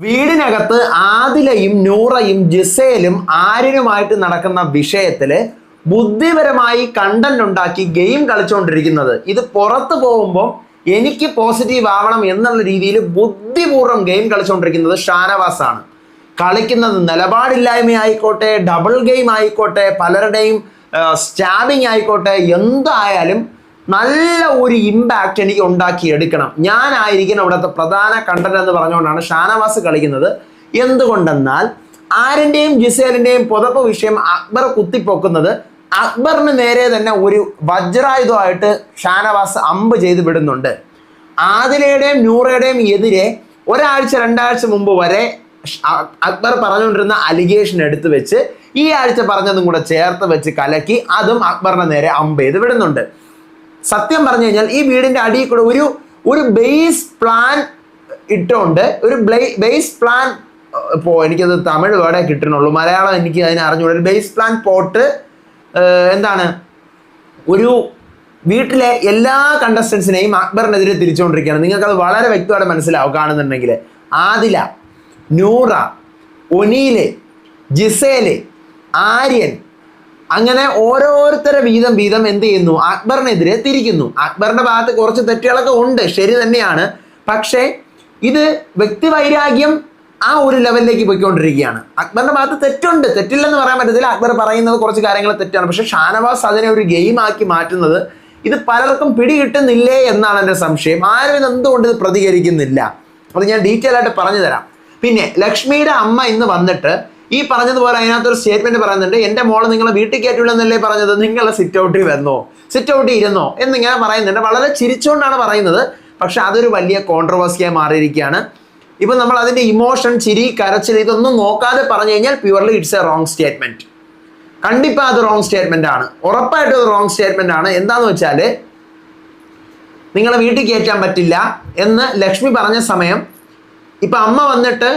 വീടിനകത്ത് ആദിലയും നൂറയും ജിസേലും ആര്യനുമായിട്ട് നടക്കുന്ന വിഷയത്തിൽ ബുദ്ധിപരമായി കണ്ടന്റ് ഉണ്ടാക്കി ഗെയിം കളിച്ചുകൊണ്ടിരിക്കുന്നത് ഇത് പുറത്തു പോകുമ്പോൾ എനിക്ക് പോസിറ്റീവ് ആവണം എന്നുള്ള രീതിയിൽ ബുദ്ധിപൂർവം ഗെയിം കളിച്ചുകൊണ്ടിരിക്കുന്നത് ആണ് കളിക്കുന്നത് നിലപാടില്ലായ്മ ആയിക്കോട്ടെ ഡബിൾ ഗെയിം ആയിക്കോട്ടെ പലരുടെയും സ്റ്റാബിങ് ആയിക്കോട്ടെ എന്തായാലും നല്ല ഒരു ഇമ്പാക്റ്റ് എനിക്ക് ഉണ്ടാക്കി എടുക്കണം ഞാനായിരിക്കണം ഇവിടുത്തെ പ്രധാന കണ്ടന്റ് എന്ന് പറഞ്ഞുകൊണ്ടാണ് ഷാനവാസ് കളിക്കുന്നത്. എന്തുകൊണ്ടെന്നാൽ ആരിന്റെയും ജിസേലിന്റെയും പുതപ്പ് വിഷയം അക്ബർ കുത്തിപ്പൊക്കുന്നത് അക്ബറിന് നേരെ തന്നെ ഒരു വജ്രായുധമായിട്ട് ഷാനവാസ് അമ്പ് ചെയ്ത് വിടുന്നുണ്ട്. ആദിലയുടെയും നൂറയുടെയും എതിരെ ഒരാഴ്ച രണ്ടാഴ്ച മുമ്പ് വരെ അക്ബർ പറഞ്ഞുകൊണ്ടിരുന്ന അലിഗേഷൻ എടുത്തു വെച്ച് ഈ ആഴ്ച പറഞ്ഞതും കൂടെ ചേർത്ത് വെച്ച് കലക്കി അതും അക്ബറിന് നേരെ അമ്പ് ചെയ്ത് വിടുന്നുണ്ട്. സത്യം പറഞ്ഞു കഴിഞ്ഞാൽ ഈ വീടിന്റെ അടിയിൽ കൂടെ ഒരു ഒരു ബേസ് പ്ലാൻ ഇട്ടുകൊണ്ട് ഒരു ബേസ് പ്ലാൻ ഇപ്പോൾ എനിക്കത് തമിഴ് വേർഡേ കിട്ടണുള്ളൂ. മലയാളം എനിക്ക് അതിനെ അറിഞ്ഞുകൂടെ ബേസ് പ്ലാൻ പോട്ട് എന്താണ്? ഒരു വീട്ടിലെ എല്ലാ കണ്ടസ്റ്റൻസിനെയും അക്ബറിനെതിരെ തിരിച്ചുകൊണ്ടിരിക്കുകയാണ് നിങ്ങൾക്കത് വളരെ വ്യക്തമായിട്ട് മനസ്സിലാവും കാണുന്നുണ്ടെങ്കിൽ ആദില നൂറ ഒനീൽ ജിസേൽ ആര്യൻ അങ്ങനെ ഓരോരുത്തരെ വീതം വീതം എന്ത് ചെയ്യുന്നു? അക്ബറിനെതിരെ തിരിക്കുന്നു. അക്ബറിന്റെ ഭാഗത്ത് കുറച്ച് തെറ്റുകളൊക്കെ ഉണ്ട്. ശരി തന്നെയാണ്. പക്ഷേ ഇത് വ്യക്തി വൈരാഗ്യം ആ ഒരു ലെവലിലേക്ക് പോയിക്കൊണ്ടിരിക്കുകയാണ്. അക്ബറിന്റെ ഭാഗത്ത് തെറ്റുണ്ട്. തെറ്റില്ലെന്ന് പറയാൻ പറ്റത്തില്ല. അക്ബർ പറയുന്നത് കുറച്ച് കാര്യങ്ങൾ തെറ്റാണ്. പക്ഷെ ഷാനവാസ് അതിനെ ഒരു ഗെയിം ആക്കി മാറ്റുന്നത് ഇത് പലർക്കും പിടികിട്ടുന്നില്ലേ എന്നാണ് എന്റെ സംശയം. ആരും ഇത് എന്തുകൊണ്ട് ഇത് പ്രതികരിക്കുന്നില്ല? അത് ഞാൻ ഡീറ്റെയിൽ ആയിട്ട് പറഞ്ഞു തരാം. പിന്നെ ലക്ഷ്മിയുടെ അമ്മ ഇന്ന് വന്നിട്ട് ഈ പറഞ്ഞതുപോലെ അതിനകത്തൊരു സ്റ്റേറ്റ്മെന്റ് പറയുന്നുണ്ട് എന്റെ മോൾ നിങ്ങളെ വീട്ടിൽ കയറ്റില്ലെന്നല്ലേ പറഞ്ഞത്? നിങ്ങൾ സിറ്റ് ഔട്ടിൽ വന്നോ? സിറ്റ് ഔട്ടിൽ ഇരുന്നോ? എന്നിങ്ങനെ പറയുന്നുണ്ട്. വളരെ ചിരിച്ചുകൊണ്ടാണ് പറയുന്നത്. പക്ഷെ അതൊരു വലിയ കോൺട്രവേഴ്സിയായി മാറിയിരിക്കുകയാണ്. ഇപ്പൊ നമ്മൾ അതിന്റെ ഇമോഷൻ ചിരി കരച്ചിൽ ഇതൊന്നും നോക്കാതെ പറഞ്ഞു കഴിഞ്ഞാൽ purely it's a wrong statement കണ്ടിപ്പാ അത് റോങ് സ്റ്റേറ്റ്മെന്റ് ആണ്. ഉറപ്പായിട്ടും അത് റോങ് സ്റ്റേറ്റ്മെന്റ് ആണ്. എന്താന്ന് വെച്ചാൽ നിങ്ങളെ വീട്ടിൽ കയറ്റാൻ പറ്റില്ല എന്ന് ലക്ഷ്മി പറഞ്ഞ സമയം ഇപ്പൊ അമ്മ വന്നിട്ട്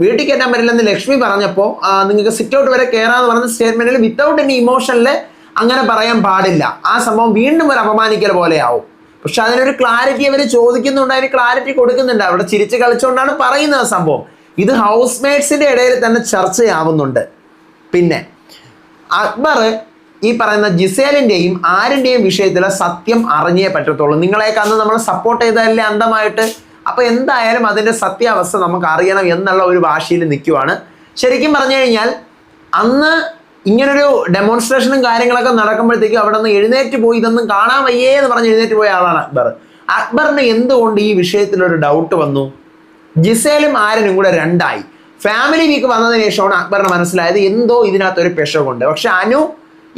വീട്ടിൽ കയറ്റാൻ പറ്റില്ലെന്ന് ലക്ഷ്മി പറഞ്ഞപ്പോൾ നിങ്ങൾക്ക് സിറ്റ് ഔട്ട് വരെ കയറാന്ന് പറഞ്ഞ സ്റ്റേറ്റ്മെന്റിൽ വിത്തൗട്ട് എനി ഇമോഷനിൽ അങ്ങനെ പറയാൻ പാടില്ല. ആ സംഭവം വീണ്ടും ഒരു അപമാനിക്കൽ പോലെയാവും. പക്ഷെ അതിനൊരു ക്ലാരിറ്റി അവർ ചോദിക്കുന്നുണ്ട് അതിന് ക്ലാരിറ്റി കൊടുക്കുന്നുണ്ട്. അവിടെ ചിരിച്ച് കളിച്ചുകൊണ്ടാണ് പറയുന്നത് സംഭവം. ഇത് ഹൗസ് മേറ്റ്സിന്റെ ഇടയിൽ തന്നെ ചർച്ചയാവുന്നുണ്ട്. പിന്നെ അക്ബർ ഈ പറയുന്ന ജിസേലിന്റെയും ആരിന്റെയും വിഷയത്തിലെ സത്യം അറിഞ്ഞേ പറ്റത്തുള്ളൂ. നിങ്ങളെയൊക്കെ അന്ന് നമ്മൾ സപ്പോർട്ട് ചെയ്തതല്ലേ അന്ധമായിട്ട്? അപ്പൊ എന്തായാലും അതിന്റെ സത്യാവസ്ഥ നമുക്ക് അറിയണം എന്നുള്ള ഒരു ഭാഷയിൽ നിൽക്കുവാണ് ശരിക്കും പറഞ്ഞു കഴിഞ്ഞാൽ അന്ന് ഇങ്ങനൊരു ഡെമോൺസ്ട്രേഷനും കാര്യങ്ങളൊക്കെ നടക്കുമ്പോഴത്തേക്കും അവിടെ നിന്ന് എഴുന്നേറ്റ് പോയി ഇതൊന്നും കാണാൻ വയ്യേ എന്ന് പറഞ്ഞ് എഴുന്നേറ്റ് പോയ ആളാണ് അക്ബർ. അക്ബറിന് എന്തുകൊണ്ട് ഈ വിഷയത്തിലൊരു ഡൗട്ട് വന്നു? ജിസേലും ആരനും കൂടെ രണ്ടായി. ഫാമിലി വീക്ക് വന്നതിന് ശേഷമാണ് അക്ബറിന് മനസ്സിലായത് എന്തോ ഇതിനകത്ത് ഒരു പെശകുണ്ട്. പക്ഷെ അനു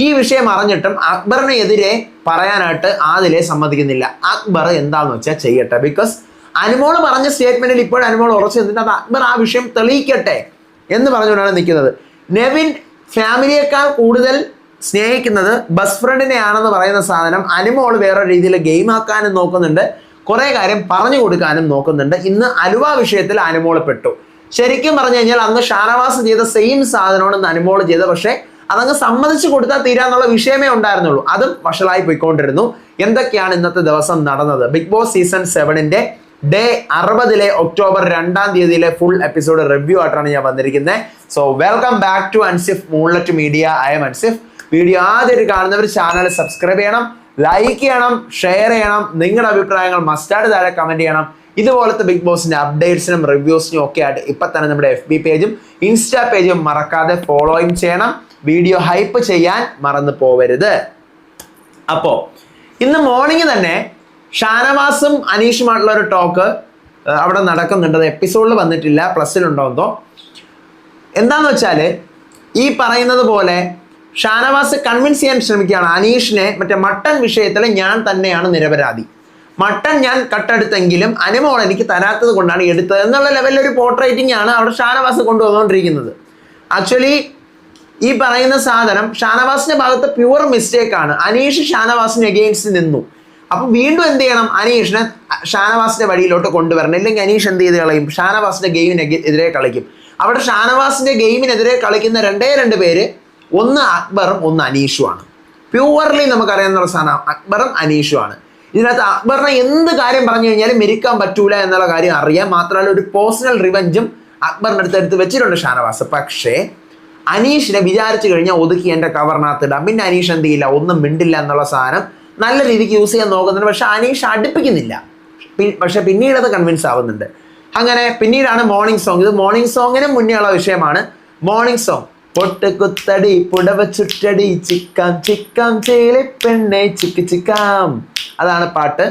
ഈ വിഷയം അറിഞ്ഞിട്ടും അക്ബറിനെതിരെ പറയാനായിട്ട് ആദിലെ സമ്മതിക്കുന്നില്ല. അക്ബർ എന്താന്ന് വെച്ചാൽ ചെയ്യട്ടെ. ബിക്കോസ് അനുമോൾ പറഞ്ഞ സ്റ്റേറ്റ്മെന്റിൽ ഇപ്പോഴും അനുമോൾ ഉറച്ചു നിന്നിട്ട് അത് അക്ബർ ആ വിഷയം തെളിയിക്കട്ടെ എന്ന് പറഞ്ഞുകൊണ്ടാണ് നിൽക്കുന്നത്. നെവിൻ ഫാമിലിയേക്കാൾ കൂടുതൽ സ്നേഹിക്കുന്നത് ബസ് ഫ്രണ്ടിനെ ആണെന്ന് പറയുന്ന സാധനം അനുമോൾ വേറെ രീതിയിൽ ഗെയിം ആക്കാനും നോക്കുന്നുണ്ട്. കുറേ കാര്യം പറഞ്ഞു കൊടുക്കാനും നോക്കുന്നുണ്ട്. ഇന്ന് അലുവ വിഷയത്തിൽ അനുമോൾ പെട്ടു. ശരിക്കും പറഞ്ഞു കഴിഞ്ഞാൽ അന്ന് ഷാനവാസ് ചെയ്ത സെയിം സാധനമാണ് ഇന്ന് അനുമോൾ ചെയ്തത്. പക്ഷേ അതങ്ങ് സമ്മതിച്ചു കൊടുത്താൽ തീരാന്നുള്ള വിഷയമേ ഉണ്ടായിരുന്നുള്ളൂ. അതും വഷളായി പോയിക്കൊണ്ടിരുന്നു. എന്തൊക്കെയാണ് ഇന്നത്തെ ദിവസം നടന്നത്? ബിഗ് ബോസ് സീസൺ സെവനിന്റെ ഡേ അറുപതിലെ ഒക്ടോബർ രണ്ടാം തീയതിയിലെ ഫുൾ എപ്പിസോഡ് റിവ്യൂ ആയിട്ടാണ് ഞാൻ വന്നിരിക്കുന്നത്. So welcome back to Ansif Moonlight Media I'm Ansif video ആദ്യമായിട്ട് കാണുന്നവർ ചാനൽ സബ്സ്ക്രൈബ് ചെയ്യണം ലൈക്ക് ചെയ്യണം ഷെയർ ചെയ്യണം. നിങ്ങളുടെ അഭിപ്രായങ്ങൾ മസ്റ്റായിട്ട് താഴെ കമന്റ് ചെയ്യണം. ഇതുപോലത്തെ ബിഗ് ബോസിന്റെ അപ്ഡേറ്റ്സിനും റിവ്യൂസിനും ഒക്കെ ആയിട്ട് ഇപ്പൊ തന്നെ നമ്മുടെ എഫ് ബി പേജും ഇൻസ്റ്റാ പേജും മറക്കാതെ ഫോളോയും ചെയ്യണം. വീഡിയോ ഹൈപ്പ് ചെയ്യാൻ മറന്നു പോവരുത്. അപ്പോ ഇന്ന് മോർണിംഗ് തന്നെ ഷാനവാസും അനീഷുമായിട്ടുള്ള ഒരു ടോക്ക് അവിടെ നടക്കുന്നുണ്ട്. അത് എപ്പിസോഡിൽ വന്നിട്ടില്ല. പ്ലസ്സിലുണ്ടോന്നോ എന്താന്ന് വെച്ചാൽ ഈ പറയുന്നത് പോലെ ഷാനവാസ് കൺവിൻസ് ചെയ്യാൻ ശ്രമിക്കുകയാണ്. അനീഷിനെ മറ്റേ മട്ടൺ വിഷയത്തിൽ ഞാൻ തന്നെയാണ് നിരപരാധി. മട്ടൺ ഞാൻ കട്ടെടുത്തെങ്കിലും അനുമോൾ എനിക്ക് തരാത്തത് കൊണ്ടാണ് എടുത്തത് എന്നുള്ള ലെവലിൽ ഒരു പോർട്രേറ്റിംഗ് ആണ് അവിടെ ഷാനവാസ് കൊണ്ടുവന്നുകൊണ്ടിരിക്കുന്നത്. ആക്ച്വലി ഈ പറയുന്ന സാധനം ഷാനവാസിന്റെ ഭാഗത്ത് പ്യുവർ മിസ്റ്റേക്ക് ആണ്. അനീഷ് ഷാനവാസിന് എഗെയിൻസ്റ്റ് നിന്നു. അപ്പൊ വീണ്ടും എന്ത് ചെയ്യണം? അനീഷിനെ ഷാനവാസിന്റെ വഴിയിലോട്ട് കൊണ്ടുവരണം. ഇല്ലെങ്കിൽ അനീഷ് എന്ത് ചെയ്ത് കളയും? ഷാനവാസിന്റെ ഗെയിമിന് എതിരെ കളിക്കും. അവിടെ ഷാനവാസിന്റെ ഗെയിമിനെതിരെ കളിക്കുന്ന രണ്ടേ രണ്ട് പേര് ഒന്ന് അക്ബറും ഒന്ന് അനീഷുമാണ്. പ്യുവർലി നമുക്കറിയാവുന്ന സാധനം അക്ബറും അനീഷുമാണ്. ഇതിനകത്ത് അക്ബറിനെ എന്ത് കാര്യം പറഞ്ഞു കഴിഞ്ഞാലും മെരിക്കാൻ പറ്റൂല എന്നുള്ള കാര്യം അറിയാം മാത്രമല്ല ഒരു പേഴ്സണൽ റിവഞ്ചും അക്ബറിന്റെ അടുത്ത് എടുത്ത് വെച്ചിട്ടുണ്ട് ഷാനവാസ്. പക്ഷേ അനീഷിനെ വിചാരിച്ചു കഴിഞ്ഞാൽ ഒതുക്കി എന്റെ കവറിനകത്ത് ഇടാം. പിന്നെ അനീഷ് എന്ത് ചെയ്യില്ല? ഒന്നും മിണ്ടില്ല എന്നുള്ള സാധനം നല്ല രീതിക്ക് യൂസ് ചെയ്യാൻ നോക്കുന്നുണ്ട്. പക്ഷെ അനീഷ് അടുപ്പിക്കുന്നില്ല. പക്ഷെ പിന്നീട് അത് കൺവിൻസ് ആവുന്നുണ്ട്. അങ്ങനെ പിന്നീടാണ് മോർണിംഗ് സോങ് ഇത് മോർണിംഗ് സോങ്ങിന് മുന്നേ ഉള്ള വിഷയമാണ്. മോർണിംഗ് സോങ് പൊട്ട് കുത്തടി പുടവ ചുറ്റടി ചിക്കാം ചിക്കാം ചേലെ പെണ്ണെ ചിക്ക് ചിക്കാം. അതാണ് പാട്ട്.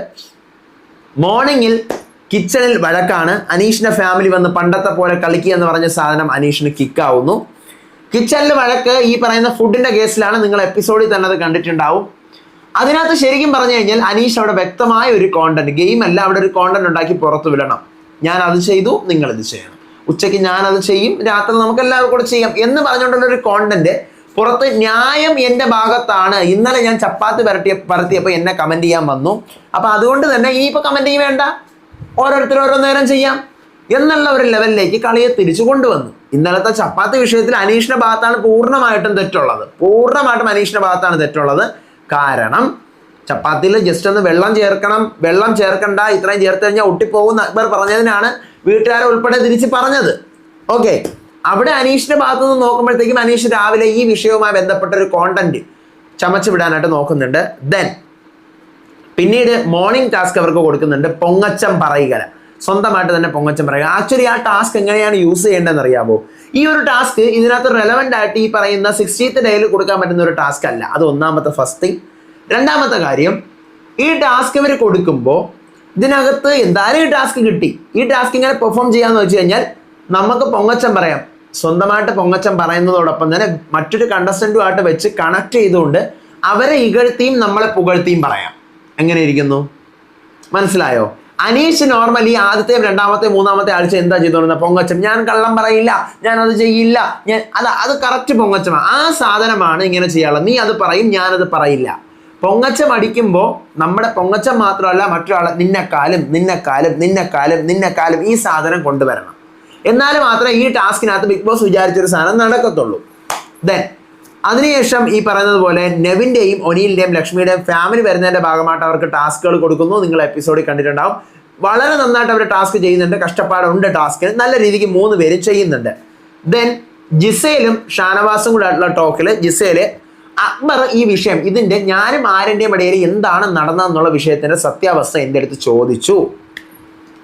മോർണിംഗിൽ കിച്ചണിൽ വഴക്കാണ്. അനീഷിന്റെ ഫാമിലി വന്ന് പണ്ടത്തെ പോലെ കളിക്കുക എന്ന് പറഞ്ഞ സാധനം അനീഷിന് കിക്കാവുന്നു കിച്ചണിൽ വഴക്ക് ഈ പറയുന്ന ഫുഡിന്റെ കേസിലാണ് നിങ്ങൾ എപ്പിസോഡിൽ തന്നെ അത് കണ്ടിട്ടുണ്ടാവും. അതിനകത്ത് ശരിക്കും പറഞ്ഞു കഴിഞ്ഞാൽ അനീഷ് അവിടെ വ്യക്തമായ ഒരു കോണ്ടന്റ് ഗെയിം അല്ല അവിടെ ഒരു കോണ്ടന്റ് ഉണ്ടാക്കി പുറത്തു വിടണം. ഞാൻ അത് ചെയ്തു നിങ്ങൾ ഇത് ചെയ്യണം. ഉച്ചയ്ക്ക് ഞാൻ അത് ചെയ്യും രാത്രി നമുക്ക് എല്ലാവർക്കും കൂടെ ചെയ്യാം എന്ന് പറഞ്ഞുകൊണ്ടുള്ള ഒരു കോണ്ടന്റ് പുറത്ത് ന്യായം എന്റെ ഭാഗത്താണ്. ഇന്നലെ ഞാൻ ചപ്പാത്തി പരട്ടിയ പരത്തിയപ്പോൾ എന്നെ കമന്റ് ചെയ്യാൻ വന്നു. അപ്പൊ അതുകൊണ്ട് തന്നെ ഇനിയിപ്പോൾ കമന്റ് ചെയ്യും വേണ്ട. ഓരോരുത്തർ ഓരോ നേരം ചെയ്യാം. എന്നുള്ള ഒരു ലെവലിലേക്ക് കളിയെ തിരിച്ചു കൊണ്ടുവന്നു. ഇന്നലത്തെ ചപ്പാത്തി വിഷയത്തിൽ അനീഷിന്റെ ഭാഗത്താണ് പൂർണമായിട്ടും തെറ്റുള്ളത്. പൂർണമായിട്ടും അനീഷിന്റെ ഭാഗത്താണ് തെറ്റുള്ളത്. കാരണം ചപ്പാത്തിയിൽ ജസ്റ്റ് ഒന്ന് വെള്ളം ചേർക്കണം വെള്ളം ചേർക്കണ്ട ഇത്രയും ചേർത്ത് കഴിഞ്ഞാൽ ഒട്ടിപ്പോകുന്ന അക്ബർ പറഞ്ഞതിനാണ് വീട്ടുകാരെ ഉൾപ്പെടെ തിരിച്ച് പറഞ്ഞത്. ഓക്കെ അവിടെ അനീഷിന്റെ ഭാഗത്ത് നിന്ന് നോക്കുമ്പോഴത്തേക്കും അനീഷ് രാവിലെ ഈ വിഷയവുമായി ബന്ധപ്പെട്ട ഒരു കോണ്ടന്റ് ചമച്ചു വിടാനായിട്ട് നോക്കുന്നുണ്ട്. ദെൻ പിന്നീട് മോർണിംഗ് ടാസ്ക് അവർക്ക് കൊടുക്കുന്നുണ്ട് പൊങ്ങച്ചം പറയുക സ്വന്തമായിട്ട് തന്നെ പൊങ്ങച്ചം പറയുക. ആക്ച്വലി ആ ടാസ്ക് എങ്ങനെയാണ് യൂസ് ചെയ്യേണ്ടതെന്ന് അറിയാമോ ഈ ഒരു ടാസ്ക് ഇതിനകത്ത് റെലവെന്റ് ആയിട്ട് ഈ പറയുന്ന സിക്സ്റ്റീത്ത് ഡേയിൽ കൊടുക്കാൻ പറ്റുന്ന ഒരു ടാസ്ക് അല്ല. അത് ഒന്നാമത്തെ ഫസ്റ്റ് തിങ് രണ്ടാമത്തെ കാര്യം ഈ ടാസ്ക് ഇവർ കൊടുക്കുമ്പോൾ ഇതിനകത്ത് എന്തായാലും ഈ ടാസ്ക് കിട്ടി. ഈ ടാസ്ക് ഇങ്ങനെ പെർഫോം ചെയ്യാന്ന് വെച്ച് കഴിഞ്ഞാൽ നമുക്ക് പൊങ്ങച്ചം പറയാം. സ്വന്തമായിട്ട് പൊങ്ങച്ചം പറയുന്നതോടൊപ്പം തന്നെ മറ്റൊരു കണ്ടസ്റ്റന്റുമായിട്ട് വെച്ച് കണക്ട് ചെയ്തുകൊണ്ട് അവരെ ഇകഴ്ത്തിയും നമ്മളെ പുകഴ്ത്തിയും പറയാം. എങ്ങനെ ഇരിക്കുന്നു? മനസ്സിലായോ? അനീഷ് നോർമലി ആദ്യത്തെയും രണ്ടാമത്തെ മൂന്നാമത്തെ ആഴ്ച എന്താ ചെയ്തോളുന്ന പൊങ്ങച്ചം. ഞാൻ കള്ളം പറയില്ല. ഞാൻ അത് ചെയ്യില്ല. ഞാൻ അത് അത് കറക്റ്റ് പൊങ്ങച്ചമാണ് ആ സാധനമാണ് ഇങ്ങനെ ചെയ്യാനുള്ളത്. നീ അത് പറയും ഞാനത് പറയില്ല. പൊങ്ങച്ചം അടിക്കുമ്പോൾ നമ്മുടെ പൊങ്ങച്ചം മാത്രമല്ല മറ്റൊരാളെ നിന്നെക്കാലും നിന്നെക്കാലും നിന്നെക്കാലും നിന്നെക്കാലും ഈ സാധനം കൊണ്ടുവരണം. എന്നാൽ മാത്രമേ ഈ ടാസ്കിനകത്ത് ബിഗ് ബോസ് വിചാരിച്ചൊരു സാധനം നടക്കത്തുള്ളൂ. ദെൻ അതിനുശേഷം ഈ പറയുന്നത് പോലെ നെവിന്റെയും ഒനിയിലിന്റെയും ലക്ഷ്മിയുടെയും ഫാമിലി വരുന്നതിന്റെ ഭാഗമായിട്ട് അവർക്ക് ടാസ്കുകൾ കൊടുക്കുന്നു. നിങ്ങൾ എപ്പിസോഡിൽ കണ്ടിട്ടുണ്ടാവും. വളരെ നന്നായിട്ട് അവർ ടാസ്ക് ചെയ്യുന്നുണ്ട്. കഷ്ടപ്പാടുണ്ട് ടാസ്കിന്. നല്ല രീതിക്ക് മൂന്ന് പേരും ചെയ്യുന്നുണ്ട്. ദെൻ ജിസയിലും ഷാനവാസും കൂടെ ആയിട്ടുള്ള ടോക്കിൽ ജിസയിൽ അക്ബർ ഈ വിഷയം ഇതിന്റെ ഞാനും ആരന്റെയും ഇടയിൽ എന്താണ് നടന്നതെന്നുള്ള വിഷയത്തിന്റെ സത്യാവസ്ഥ എന്റെ അടുത്ത് ചോദിച്ചു.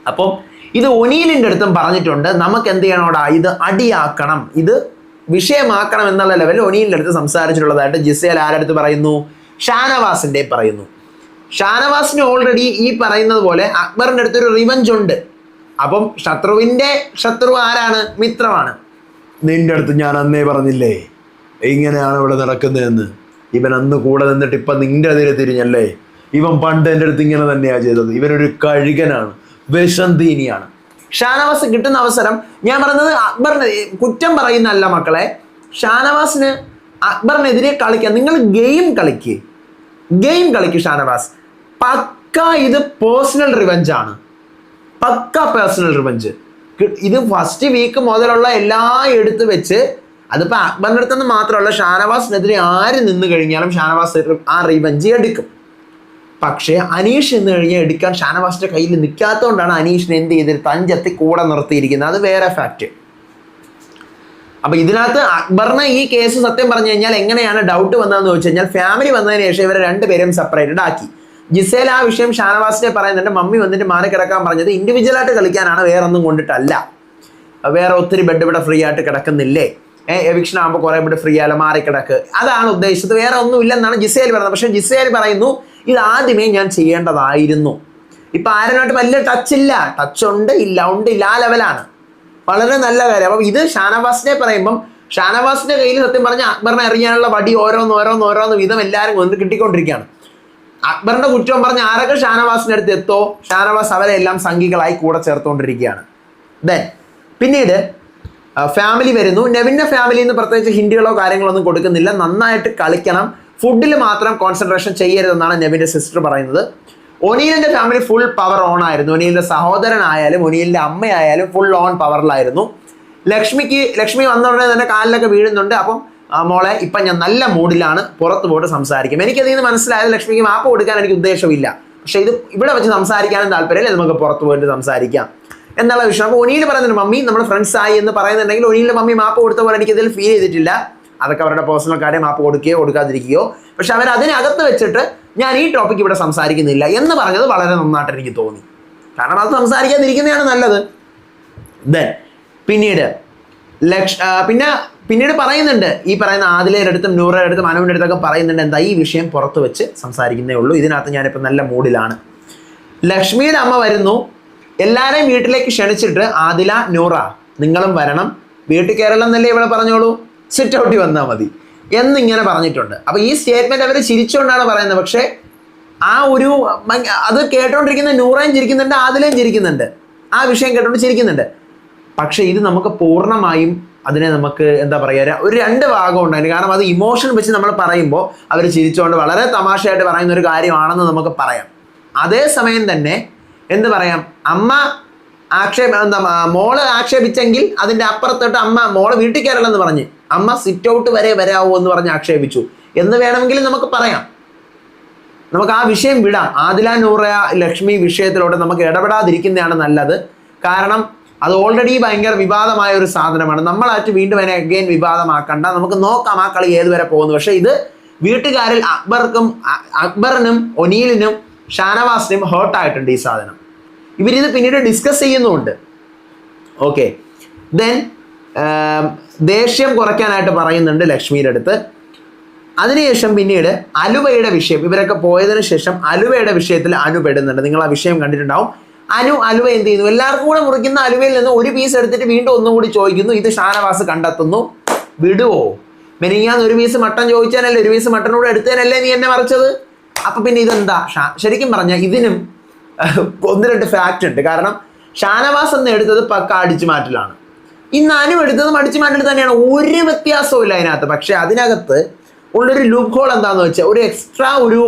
അപ്പം ഇത് ഒനീലിന്റെ അടുത്തും പറഞ്ഞിട്ടുണ്ട്. നമുക്ക് എന്ത് ചെയ്യണോടാ ഇത് അടിയാക്കണം. ഇത് വിഷയമാക്കണം എന്നുള്ള ലെവലിൽ ഒനിയിന്റെ അടുത്ത് സംസാരിച്ചിട്ടുള്ളതായിട്ട് ജിസേൽ ആരടുത്ത് പറയുന്നു? ഷാനവാസിന്റെ പറയുന്നു. ഷാനവാസിന് ഓൾറെഡി ഈ പറയുന്നത് പോലെ അക്ബറിന്റെ അടുത്തൊരു റിവഞ്ച് ഉണ്ട്. അപ്പം ശത്രുവിന്റെ ശത്രു ആരാണ്? മിത്രമാണ്. നിന്റെ അടുത്ത് ഞാൻ അന്നേ പറഞ്ഞില്ലേ ഇങ്ങനെയാണ് ഇവിടെ നടക്കുന്നതെന്ന്. ഇവൻ അന്ന് കൂടെ നിന്നിട്ട് ഇപ്പം നിന്റെ അതിരെ തിരിഞ്ഞല്ലേ? ഇവൻ പണ്ട് എന്റെ അടുത്ത് ഇങ്ങനെ തന്നെയാണ് ചെയ്തത്. ഇവനൊരു കഴുകനാണ് വിഷന്തീനിയാണ്. ഷാനവാസ് കിട്ടുന്ന അവസരം ഞാൻ പറയുന്നത് അക്ബറിന് കുറ്റം പറയുന്നല്ല മക്കളെ. ഷാനവാസിന് അക്ബറിനെതിരെ കളിക്കാൻ നിങ്ങൾ ഗെയിം കളിക്ക്. ഗെയിം കളിക്ക് ഷാനവാസ്. പക്ക ഇത് പേഴ്സണൽ റിവഞ്ച് ആണ്. പക്ക പേഴ്സണൽ റിവഞ്ച് ഇത് ഫസ്റ്റ് വീക്ക് മുതലുള്ള എല്ലാ എടുത്ത് വെച്ച് അതിപ്പോൾ അക്ബറിന്റെ അടുത്തുനിന്ന് മാത്രമല്ല ഷാനവാസിനെതിരെ ആര് നിന്ന് കഴിഞ്ഞാലും ഷാനവാസ് ആ റിവഞ്ച് എടുക്കും. പക്ഷേ അനീഷ് എന്ന് കഴിഞ്ഞാൽ എടുക്കാൻ ഷാനവാസിന്റെ കയ്യിൽ നിൽക്കാത്തതുകൊണ്ടാണ് അനീഷിനെ എന്ത് ചെയ്തിട്ട് തഞ്ചത്തി കൂടെ നിർത്തിയിരിക്കുന്നത്. അത് വേറെ ഫാക്റ്റ് അപ്പൊ ഇതിനകത്ത് അക്ബറിനെ ഈ കേസ് സത്യം പറഞ്ഞു കഴിഞ്ഞാൽ എങ്ങനെയാണ് ഡൗട്ട് വന്നതെന്ന് ചോദിച്ചു കഴിഞ്ഞാൽ ഫാമിലി വന്നതിന് ശേഷം ഇവരെ രണ്ടുപേരും സെപ്പറേറ്റഡ് ആക്കി. ജിസേൽ ആ വിഷയം ഷാനവാസിനെ പറയുന്നുണ്ട്. മമ്മി വന്നിട്ട് മാറി കിടക്കാൻ പറഞ്ഞത് ഇൻഡിവിജ്വലായിട്ട് കളിക്കാനാണ്. വേറെ ഒന്നും കൊണ്ടിട്ടല്ല. വേറെ ഒത്തിരി ബെഡ് ഇവിടെ ഫ്രീ ആയിട്ട് കിടക്കുന്നില്ലേ? എവിക്ഷൻ ആകുമ്പോൾ കുറെ ബെഡ് ഫ്രീ ആയാലും? മാറി കിടക്ക് അതാണ് ഉദ്ദേശിച്ചത്. വേറെ ഒന്നും ഇല്ലെന്നാണ് ജിസേൽ പറയുന്നത്. പക്ഷെ ജിസേൽ പറയുന്നു ഇത് ഞാൻ ചെയ്യേണ്ടതായിരുന്നു. ഇപ്പം ആരനായിട്ട് വലിയ ടച്ച് ഇല്ല. ടച്ച് ഉണ്ട് ഇല്ല ഉണ്ട് ഇല്ല ആ ലെവലാണ് വളരെ നല്ല കാര്യം അപ്പം ഇത് ഷാനവാസിനെ പറയുമ്പം ഷാനവാസിന്റെ കയ്യിൽ സത്യം പറഞ്ഞ അക്ബറിനെ അറിയാനുള്ള വടി ഓരോന്ന് ഓരോന്ന് ഓരോന്ന് വിധം എല്ലാവരും കൊണ്ട് കിട്ടിക്കൊണ്ടിരിക്കുകയാണ്. അക്ബറിന്റെ കുറ്റം പറഞ്ഞ് ആരൊക്കെ ഷാനവാസിന്റെ അടുത്ത് എത്തോ? ഷാനവാസ് അവരെ എല്ലാം സംഘികളായി കൂടെ ചേർത്തുകൊണ്ടിരിക്കുകയാണ്. ദെൻ പിന്നീട് ഫാമിലി വരുന്നു. നെവിന്റെ ഫാമിലി എന്ന് പ്രത്യേകിച്ച് ഹിന്ദികളോ കാര്യങ്ങളോ ഒന്നും കൊടുക്കുന്നില്ല. നന്നായിട്ട് കളിക്കണം. ഫുഡിൽ മാത്രം കോൺസെൻട്രേഷൻ ചെയ്യരുതെന്നാണ് നെവിന്റെ സിസ്റ്റർ പറയുന്നത്. ഒനീലിന്റെ ഫാമിലി ഫുൾ പവർ ഓൺ ആയിരുന്നു. ഒനീലിന്റെ സഹോദരനായാലും ഒനീലിന്റെ അമ്മയായാലും ഫുൾ ഓൺ പവറിലായിരുന്നു ലക്ഷ്മിക്ക് ലക്ഷ്മി വന്ന ഉടനെ തന്നെ കാലിലൊക്കെ വീഴുന്നുണ്ട്. അപ്പം മോളെ ഇപ്പം ഞാൻ നല്ല മൂഡിലാണ്. പുറത്ത് പോയിട്ട് സംസാരിക്കും. എനിക്കതിൽ നിന്ന് മനസ്സിലായത് ലക്ഷ്മിക്ക് മാപ്പ് കൊടുക്കാൻ എനിക്ക് ഉദ്ദേശമില്ല. പക്ഷേ ഇത് ഇവിടെ വെച്ച് സംസാരിക്കാനും താല്പര്യമില്ല. നമുക്ക് പുറത്ത് പോയിട്ട് സംസാരിക്കാം. എന്നുള്ള വിഷയം. അപ്പോൾ ഒനിയിൽ പറയുന്നുണ്ട് മമ്മി നമ്മൾ ഫ്രണ്ട്സ് ആയി എന്ന് പറയുന്നുണ്ടെങ്കിൽ ഒനിയിലെ മമ്മി മാപ്പ് കൊടുത്ത പോലെ എനിക്ക് ഇതിൽ ഫീൽ ചെയ്തിട്ടില്ല. അതൊക്കെ അവരുടെ പേഴ്സണൽ കാര്യം ആപ്പ് കൊടുക്കുകയോ കൊടുക്കാതിരിക്കുകയോ. പക്ഷെ അവർ അതിനകത്ത് വെച്ചിട്ട് ഞാൻ ഈ ടോപ്പിക് ഇവിടെ സംസാരിക്കുന്നില്ല എന്ന് പറഞ്ഞത് വളരെ നന്നായിട്ട് എനിക്ക് തോന്നി. കാരണം അത് സംസാരിക്കാതിരിക്കുന്നതാണ് നല്ലത്. ദെൻ പിന്നീട് ലക്ഷ പിന്നെ പിന്നീട് പറയുന്നുണ്ട്. ഈ പറയുന്ന ആദിലയുടെ അടുത്തും നൂറയുടെ അടുത്തും അനുവിന്റെ അടുത്തൊക്കെ പറയുന്നുണ്ട് എന്താ ഈ വിഷയം പുറത്ത് വെച്ച് സംസാരിക്കുന്നേ ഉള്ളൂ. ഇതിനകത്ത് ഞാനിപ്പോൾ നല്ല മൂഡിലാണ്. ലക്ഷ്മിയുടെ അമ്മ വരുന്നു. എല്ലാവരെയും വീട്ടിലേക്ക് ക്ഷണിച്ചിട്ട് ആദില നൂറ നിങ്ങളും വരണം. വീട്ടിൽ കയറലെന്നല്ലേ ഇവിടെ പറഞ്ഞോളൂ? സിറ്റ് ഔട്ടിൽ വന്നാൽ മതി. എന്നിങ്ങനെ പറഞ്ഞിട്ടുണ്ട്. അപ്പോൾ ഈ സ്റ്റേറ്റ്മെന്റ് അവർ ചിരിച്ചുകൊണ്ടാണ് പറയുന്നത്. പക്ഷേ ആ ഒരു അത് കേട്ടോണ്ടിരിക്കുന്ന നൂറേം ചിരിക്കുന്നുണ്ട് ആദിലേം ചിരിക്കുന്നുണ്ട്. ആ വിഷയം കേട്ടോണ്ട് ചിരിക്കുന്നുണ്ട്. പക്ഷേ ഇത് നമുക്ക് പൂർണമായും അതിനെ നമുക്ക് എന്താ പറയുക ഒരു രണ്ട് ഭാഗം ഉണ്ടായിരുന്നു. കാരണം അത് ഇമോഷൻ വെച്ച് നമ്മൾ പറയുമ്പോൾ അവർ ചിരിച്ചുകൊണ്ട് വളരെ തമാശയായിട്ട് പറയുന്ന ഒരു കാര്യമാണെന്ന് നമുക്ക് പറയാം. അതേസമയം തന്നെ എന്ത് പറയാം? അമ്മ ആക്ഷേപ എന്താ മോൾ ആക്ഷേപിച്ചെങ്കിൽ അതിന്റെ അപ്പുറത്തോട്ട് അമ്മ മോൾ വീട്ടിൽ കയറില്ലെന്ന് പറഞ്ഞ്. അമ്മ സിറ്റ് ഔട്ട് വരെ വരാവോ എന്ന് പറഞ്ഞ് ആക്ഷേപിച്ചു. എന്ന് വേണമെങ്കിൽ നമുക്ക് പറയാം. നമുക്ക് ആ വിഷയം വിടാം. ആദില നൂറ ലക്ഷ്മി വിഷയത്തിലോട്ട് നമുക്ക് ഇടപെടാതിരിക്കുന്നതാണ് നല്ലത്. കാരണം അത് ഓൾറെഡി ഭയങ്കര വിവാദമായ ഒരു സാധനമാണ്. നമ്മളായിട്ട് വീണ്ടും അതിനെ അഗെയിൻ വിവാദമാക്കണ്ട. നമുക്ക് നോക്കാം ആ കളി ഏതുവരെ പോകുന്നു. പക്ഷേ ഇത് വീട്ടുകാരിൽ അക്ബർക്കും അക്ബറിനും ഒനീലിനും ഷാനവാസിനും ഹേർട്ടായിട്ടുണ്ട് ഈ സാധനം. ഇവരിത് പിന്നീട് ഡിസ്കസ് ചെയ്യുന്നുമുണ്ട്. ഓക്കെ ദെൻ ദേഷ്യം കുറയ്ക്കാനായിട്ട് പറയുന്നുണ്ട് ലക്ഷ്മിയുടെ അടുത്ത്. അതിനുശേഷം പിന്നീട് അലുവയുടെ വിഷയം ഇവരൊക്കെ പോയതിനു ശേഷം അലുവയുടെ വിഷയത്തിൽ അനു പെടുന്നുണ്ട്. നിങ്ങൾ ആ വിഷയം കണ്ടിട്ടുണ്ടാവും. അനു അലുവ എന്ത് ചെയ്യുന്നു? എല്ലാവർക്കും കൂടെ മുറിക്കുന്ന അലുവയിൽ നിന്ന് ഒരു പീസ് എടുത്തിട്ട് വീണ്ടും ഒന്നും കൂടി ചോദിക്കുന്നു. ഇത് ഷാനവാസ് കണ്ടെത്തുന്നു. വിടുവോ? മെനിങ്ങാന്ന് ഒരു പീസ് മട്ടൻ ചോദിച്ചാനല്ലേ? ഒരു പീസ് മട്ടനോട് എടുത്തതിനല്ലേ നീ എന്നെ മറിച്ചത്? അപ്പൊ പിന്നെ ഇതെന്താ? ശരിക്കും പറഞ്ഞാൽ ഇതിനും ഒന്ന് രണ്ട് ഫാക്റ്റ് ഉണ്ട്. കാരണം ഷാനവാസ് എന്ന് എടുത്തത് പക്ക അടിച്ചു മാറ്റലാണ്. ഇന്ന് നാനും എടുത്തതും അടിച്ചു മാറ്റേണ്ടത് തന്നെയാണ്. ഒരു വ്യത്യാസവും ഇല്ല അതിനകത്ത്. പക്ഷെ അതിനകത്ത് ഉള്ളൊരു ലൂപ്പ് ഹോൾ എന്താന്ന് വെച്ചാൽ ഒരു എക്സ്ട്രാ ഒരു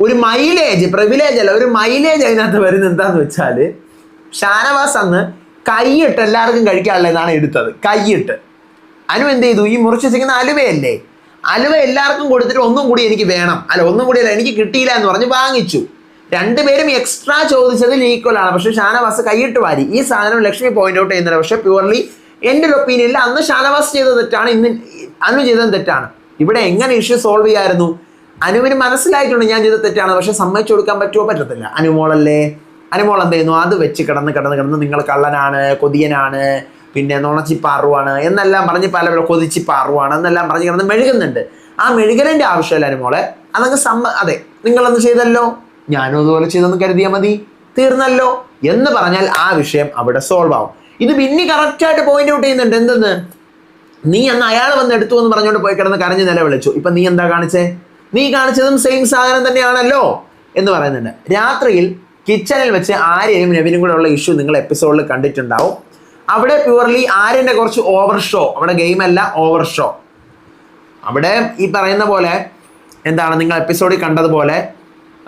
ഒരു മൈലേജ് പ്രിവിലേജ് അല്ല ഒരു മൈലേജ് അതിനകത്ത് വരുന്നത് എന്താന്ന് വെച്ചാൽ ഷാനവാസ് അന്ന് കൈയിട്ട് എല്ലാവർക്കും കഴിക്കാനുള്ളതാണ് എടുത്തത്. കൈയിട്ട്. അനു എന്ത് ചെയ്തു? ഈ മുറിച്ച് വെച്ചിരിക്കുന്ന അലുവയല്ലേ? അലുവ എല്ലാവർക്കും കൊടുത്തിട്ട് ഒന്നും കൂടി എനിക്ക് വേണം. അല്ല ഒന്നും കൂടി അല്ല എനിക്ക് കിട്ടിയില്ല എന്ന് പറഞ്ഞ് വാങ്ങിച്ചു. രണ്ടുപേരും എക്സ്ട്രാ ചോദിച്ചതിൽ ഈക്വൽ ആണ്. പക്ഷെ ഷാനവാസ് കൈയിട്ട് വാരി. ഈ സാധനം ലക്ഷ്മി പോയിന്റ് ഔട്ട് ചെയ്യുന്നില്ല പക്ഷെ പ്യുവർലി എന്റെ ഒരു ഒപ്പീനിയനിൽ അന്ന് ഷാനവാസ് ചെയ്ത തെറ്റാണ്. ഇന്ന് അനു ചെയ്തത് തെറ്റാണ്. ഇവിടെ എങ്ങനെ ഇഷ്യൂ സോൾവ് ചെയ്യായിരുന്നു? അനുവിന് മനസ്സിലായിട്ടുണ്ട് ഞാൻ ചെയ്ത തെറ്റാണ്. പക്ഷെ സമ്മതിച്ചു കൊടുക്കാൻ പറ്റുമോ? പറ്റത്തില്ല. അനുമോളല്ലേ? അനുമോൾ എന്ത് ചെയ്യുന്നു? അത് വെച്ച് കിടന്ന് കിടന്ന് കിടന്ന് നിങ്ങൾ കള്ളനാണ് കൊതിയനാണ് പിന്നെ നുണച്ചിപ്പാറുവാണ് എന്നെല്ലാം പറഞ്ഞ് പല കൊതിച്ചിപ്പാറുവാണ് എന്നെല്ലാം പറഞ്ഞ് കിടന്ന് മെഴുകുന്നുണ്ട്. ആ മെഴുകലിന്റെ ആവശ്യമില്ല അനുമോളെ. അതങ്ങ് സമ്മ അതെ നിങ്ങളൊന്ന് ചെയ്തല്ലോ. ഞാനും അതുപോലെ ചെയ്തെന്ന് കരുതിയാൽ മതി. തീർന്നല്ലോ എന്ന് പറഞ്ഞാൽ ആ വിഷയം അവിടെ സോൾവ് ആവും. ഇത് പിന്നെ കറക്റ്റായിട്ട് പോയിന്റ് ഔട്ട് ചെയ്യുന്നുണ്ട്. എന്തെന്ന്? നീ അന്ന് അയാൾ വന്ന് എടുത്തു എന്ന് പറഞ്ഞുകൊണ്ട് പോയി കിടന്ന് കരഞ്ഞ് നിലവിളിച്ചു. ഇപ്പൊ നീ എന്താ കാണിച്ചേ? നീ കാണിച്ചതും സെയിം സാധനം തന്നെയാണല്ലോ എന്ന് പറയുന്നുണ്ട്. രാത്രിയിൽ കിച്ചണിൽ വെച്ച് ആര്യയും നവിനും കൂടെ ഉള്ള ഇഷ്യൂ നിങ്ങൾ എപ്പിസോഡിൽ കണ്ടിട്ടുണ്ടാവും. അവിടെ പ്യുവർലി ആര്യന്റെ കുറച്ച് ഓവർ ഷോ അവിടെ ഗെയിം അല്ല ഓവർ ഷോ അവിടെ ഈ പറയുന്ന പോലെ എന്താണ്? നിങ്ങൾ എപ്പിസോഡിൽ കണ്ടതുപോലെ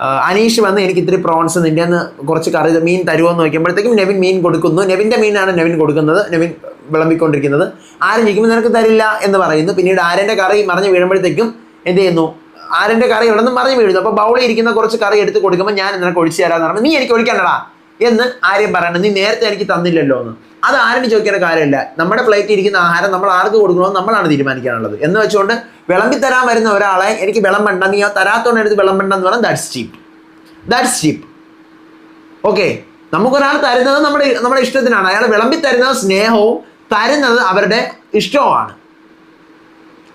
അനീഷ് വന്ന് എനിക്ക് ഇത്തിരി പ്രോൺസ് നിന്റെ നിന്ന് കുറച്ച് കറി മീൻ തരുമോ എന്ന് നോക്കുമ്പോഴത്തേക്കും നെവിൻ മീൻ കൊടുക്കുന്നു. നെവിന്റെ മീനാണ് നെവിൻ കൊടുക്കുന്നത്. നെവിൻ വിളമ്പിക്കൊണ്ടിരിക്കുന്നത്. ആരും ചോദിക്കുമ്പോൾ നിനക്ക് തരില്ല എന്ന് പറയുന്നു. പിന്നീട് ആരന്റെ കറി മറിഞ്ഞ് വീഴുമ്പോഴത്തേക്കും എന്ത് ചെയ്യുന്നു? ആരന്റെ കറി ഇവിടെ നിന്ന് മറിഞ്ഞ് വീഴുന്നു. അപ്പോൾ ബൗളിൽ ഇരിക്കുന്ന കുറച്ച് കറി എടുത്ത് കൊടുക്കുമ്പോൾ ഞാൻ നിനക്ക് ഒഴിച്ചു തരാമെന്ന് പറഞ്ഞു. നീ എനിക്ക് ഒഴിക്കണ്ടടാ. എന്ന് ആര്യം പറയണം നീ നേരത്തെ എനിക്ക് തന്നില്ലല്ലോ എന്ന്. അത് ആരും ചോദിക്കേണ്ട കാര്യമില്ല. നമ്മുടെ പ്ലേറ്റിൽ ഇരിക്കുന്ന ആഹാരം നമ്മൾ ആർക്ക് കൊടുക്കണമെന്ന് നമ്മളാണ് തീരുമാനിക്കാനുള്ളത്. എന്ന് വെച്ചുകൊണ്ട് വിളമ്പി തരാൻ വരുന്ന ഒരാളെ എനിക്ക് വിളമ്പണ്ട. നീ തരാത്തോണ്ട് എടുത്ത് വിളമ്പണ്ടെന്ന് പറഞ്ഞാൽ that's cheap that's cheap okay നമുക്കൊരാൾ തരുന്നത് നമ്മുടെ നമ്മുടെ ഇഷ്ടത്തിനാണ്. അയാൾ വിളമ്പി തരുന്നത് സ്നേഹവും തരുന്നത് അവരുടെ ഇഷ്ടവുമാണ്.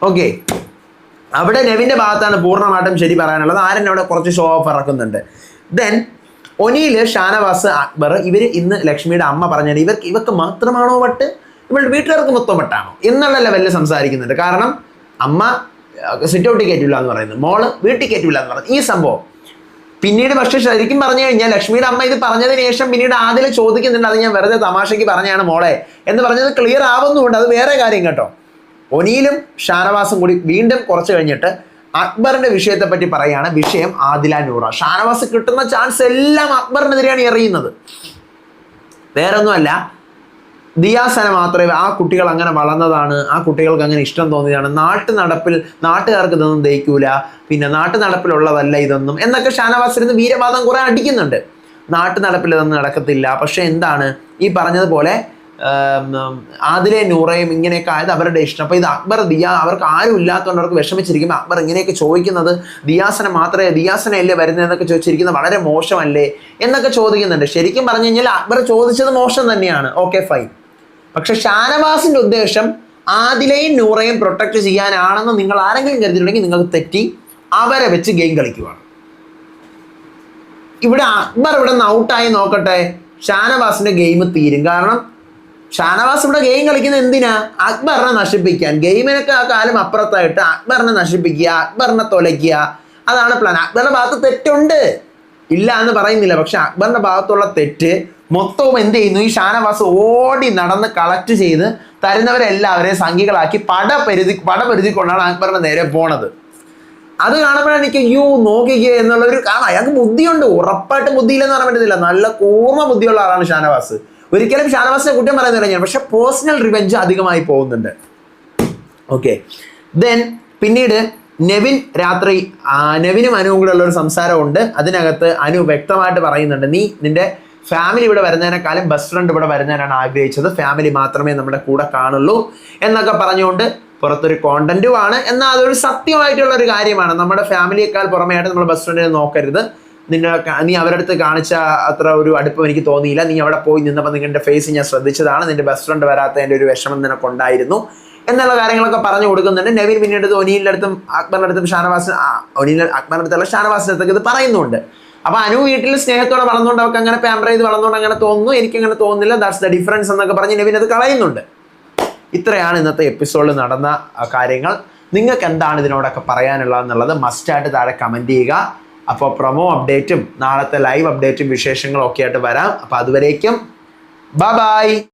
ഓക്കെ അവിടെ നെവിന്റെ ഭാഗത്താണ് പൂർണമായിട്ടും ശരി പറയാനുള്ളത്. ആരൻ അവിടെ കുറച്ച് ഷോ ഓഫ് ഇറക്കുന്നുണ്ട്. ദെൻ ഒനിയിൽ ഷാനവാസ് അക്ബർ ഇവർ ഇന്ന് ലക്ഷ്മിയുടെ അമ്മ പറഞ്ഞാൽ ഇവർക്ക് ഇവർക്ക് മാത്രമാണോ വട്ട്? ഇവളുടെ വീട്ടുകാർക്ക് മൊത്തം വട്ടാണോ? എന്നുള്ള ലെവലിൽ സംസാരിക്കുന്നുണ്ട്. കാരണം അമ്മ സിറ്റ് ഔട്ടിൽ കയറ്റില്ല എന്ന് പറയുന്നത് മോൾ വീട്ടിൽ കയറ്റില്ല എന്ന് പറയുന്നത് ഈ സംഭവം. പിന്നീട് പക്ഷെ ശരിക്കും പറഞ്ഞു കഴിഞ്ഞാൽ ലക്ഷ്മിയുടെ അമ്മ ഇത് പറഞ്ഞതിന് ശേഷം പിന്നീട് ആദ്യം ചോദിക്കുന്നുണ്ട്. അത് ഞാൻ വെറുതെ തമാശയ്ക്ക് പറഞ്ഞാണ് മോളെ. എന്ന് പറഞ്ഞത് ക്ലിയർ ആവുന്നുണ്ട്. അത് വേറെ കാര്യം കേട്ടോ. ഒനിയിലും ഷാനവാസും കൂടി വീണ്ടും കുറച്ച് കഴിഞ്ഞിട്ട് അക്ബറിന്റെ വിഷയത്തെ പറ്റി പറയുകയാണ് വിഷയം ആദില നൂറ. ഷാനവാസ് കിട്ടുന്ന ചാൻസ് എല്ലാം അക്ബറിനെതിരെയാണ് എറിയുന്നത്. വേറൊന്നുമല്ല ദിയാസന മാത്രമേ ആ കുട്ടികൾ അങ്ങനെ വളർന്നതാണ് ആ കുട്ടികൾക്ക് അങ്ങനെ ഇഷ്ടം തോന്നിയതാണ്. നാട്ടു നടപ്പിൽ നാട്ടുകാർക്ക് ഇതൊന്നും ദഹിക്കൂല പിന്നെ നാട്ടു നടപ്പിലുള്ളതല്ല ഇതൊന്നും എന്നൊക്കെ ഷാനവാസിരുന്ന് വീരവാദം കുറെ അടിക്കുന്നുണ്ട്. നാട്ടു നടപ്പിൽ ഇതൊന്നും നടക്കത്തില്ല. പക്ഷെ എന്താണ്? ഈ പറഞ്ഞതുപോലെ ആദിലെ നൂറയും ഇങ്ങനെയൊക്കെ ആയത് അവരുടെ ഇഷ്ടം. അപ്പൊ ഇത് അക്ബർ ദിയാ അവർക്ക് ആരും ഇല്ലാത്തതുകൊണ്ട് അവർക്ക് വിഷമിച്ചിരിക്കുമ്പോൾ അക്ബർ ഇങ്ങനെയൊക്കെ ചോദിക്കുന്നത് ദിയാസന മാത്രമേ ദിയാസനയല്ലേ വരുന്നതെന്നൊക്കെ ചോദിച്ചിരിക്കുന്നത് വളരെ മോശമല്ലേ എന്നൊക്കെ ചോദിക്കുന്നുണ്ട്. ശരിക്കും പറഞ്ഞു കഴിഞ്ഞാൽ അക്ബർ ചോദിച്ചത് മോശം തന്നെയാണ്. ഓക്കെ ഫൈൻ പക്ഷെ ഷാനവാസിന്റെ ഉദ്ദേശം ആദിലെയും നൂറയും പ്രൊട്ടക്ട് ചെയ്യാനാണെന്ന് നിങ്ങൾ ആരെങ്കിലും കരുതിയിട്ടുണ്ടെങ്കിൽ നിങ്ങൾക്ക് തെറ്റി അവരെ വെച്ച് ഗെയിം കളിക്കുവാണ്. ഇവിടെ അക്ബർ ഇവിടെ നിന്ന് ഔട്ടായി നോക്കട്ടെ. ഷാനവാസിന്റെ ഗെയിം തീരും. കാരണം ഷാനവാസ് ഇവിടെ ഗെയിം കളിക്കുന്ന എന്തിനാ? അക്ബറിനെ നശിപ്പിക്കാൻ. ഗെയിമിനൊക്കെ ആ കാലം അപ്പുറത്തായിട്ട് അക്ബറിനെ നശിപ്പിക്കുക അക്ബറിനെ തൊലയ്ക്കുക. അതാണ് പ്ലാൻ അക്ബറിന്റെ ഭാഗത്ത് തെറ്റുണ്ട്. ഇല്ല എന്ന് പറയുന്നില്ല. പക്ഷെ അക്ബറിന്റെ ഭാഗത്തുള്ള തെറ്റ് മൊത്തവും എന്ത് ചെയ്യുന്നു? ഈ ഷാനവാസ് ഓടി നടന്ന് കളക്ട് ചെയ്ത് തരുന്നവരെല്ലാവരെയും സംഖ്യകളാക്കി പട പെരുതി പട പെരുതിക്കൊണ്ടാണ് അക്ബറിന്റെ നേരെ പോണത്. അത് കാണുമ്പോഴാണ് എനിക്ക് യു നോക്കിക്കുക എന്നുള്ളൊരു കാരണം അയാൾക്ക് ബുദ്ധിയുണ്ട്. ഉറപ്പായിട്ട് ബുദ്ധിയില്ലെന്ന് പറയാൻ പറ്റത്തില്ല. നല്ല കൂർമ്മ ബുദ്ധിയുള്ള ആളാണ് ഷാനവാസ്. ഒരിക്കലും ഷാനവാസിനെ കുറ്റം പറയുന്നില്ല ഞാൻ പക്ഷെ പേഴ്സണൽ റിവെഞ്ച് അധികമായി പോകുന്നുണ്ട്. ഓക്കെ ദെൻ പിന്നീട് നെവിൻ രാത്രി നെവിനും അനുവും കൂടെ ഉള്ള ഒരു സംസാരമുണ്ട്. അതിനകത്ത് അനു വ്യക്തമായിട്ട് പറയുന്നുണ്ട് നീ നിന്റെ ഫാമിലി ഇവിടെ വരുന്നതിനേക്കാളും ബസ് ഫ്രണ്ട് ഇവിടെ വരുന്നതിനാണ് ആഗ്രഹിച്ചത്. ഫാമിലി മാത്രമേ നമ്മുടെ കൂടെ കാണുള്ളൂ എന്നൊക്കെ പറഞ്ഞുകൊണ്ട് പുറത്തൊരു കോണ്ടന്റുമാണ് എന്നാൽ അതൊരു സത്യമായിട്ടുള്ള ഒരു കാര്യമാണ്. നമ്മുടെ ഫാമിലിയേക്കാൾ പുറമെയായിട്ട് നമ്മൾ ബസ് ഫ്രണ്ടിനെ നോക്കരുത്. നിന്നെ നീ അവരുടെ അടുത്ത് കാണിച്ച അത്ര ഒരു അടുപ്പം എനിക്ക് തോന്നിയില്ല. നീ അവിടെ പോയി നിന്നപ്പോൾ നിങ്ങളുടെ ഫേസ് ഞാൻ ശ്രദ്ധിച്ചതാണ്. നിന്റെ ബെസ്റ്റ് ഫ്രണ്ട് വരാത്തതിന്റെ ഒരു വിഷമം നിനക്കുണ്ടായിരുന്നു. എന്നുള്ള കാര്യങ്ങളൊക്കെ പറഞ്ഞു കൊടുക്കുന്നുണ്ട്. നവീൻ പിന്നീട് ഒനിയിലെ അടുത്തും അക്ബറിന്റെ അടുത്തും ഷാനവാസിന് ഒനീൽ അക്ബറിന്റെ അടുത്തുള്ള ഷാനവാസിന്റെ അടുത്തൊക്കെ ഇത് പറയുന്നുണ്ട്. അപ്പോൾ അനു വീട്ടിൽ സ്നേഹത്തോടെ വളർന്നുകൊണ്ട് അവർക്ക് അങ്ങനെ പാമ്പർ ചെയ്ത് വളർന്നുകൊണ്ട് അങ്ങനെ തോന്നുന്നു. എനിക്ക് അങ്ങനെ തോന്നുന്നില്ല. ദാറ്റ്സ് ദ ഡിഫറൻസ് എന്നൊക്കെ പറഞ്ഞ് നവീൻ അത് കളയുന്നുണ്ട്. ഇത്രയാണ് ഇന്നത്തെ എപ്പിസോഡിൽ നടന്ന കാര്യങ്ങൾ. നിങ്ങൾക്ക് എന്താണ് ഇതിനോടൊക്കെ പറയാനുള്ളതെന്നുള്ളത് മസ്റ്റായിട്ട് താഴെ കമന്റ് ചെയ്യുക. അപ്പോൾ പ്രൊമോ അപ്ഡേറ്റും നാളത്തെ ലൈവ് അപ്ഡേറ്റും വിശേഷങ്ങളും ഒക്കെ ആയിട്ട് വരാം. അപ്പോൾ അതുവരേക്കും ബൈ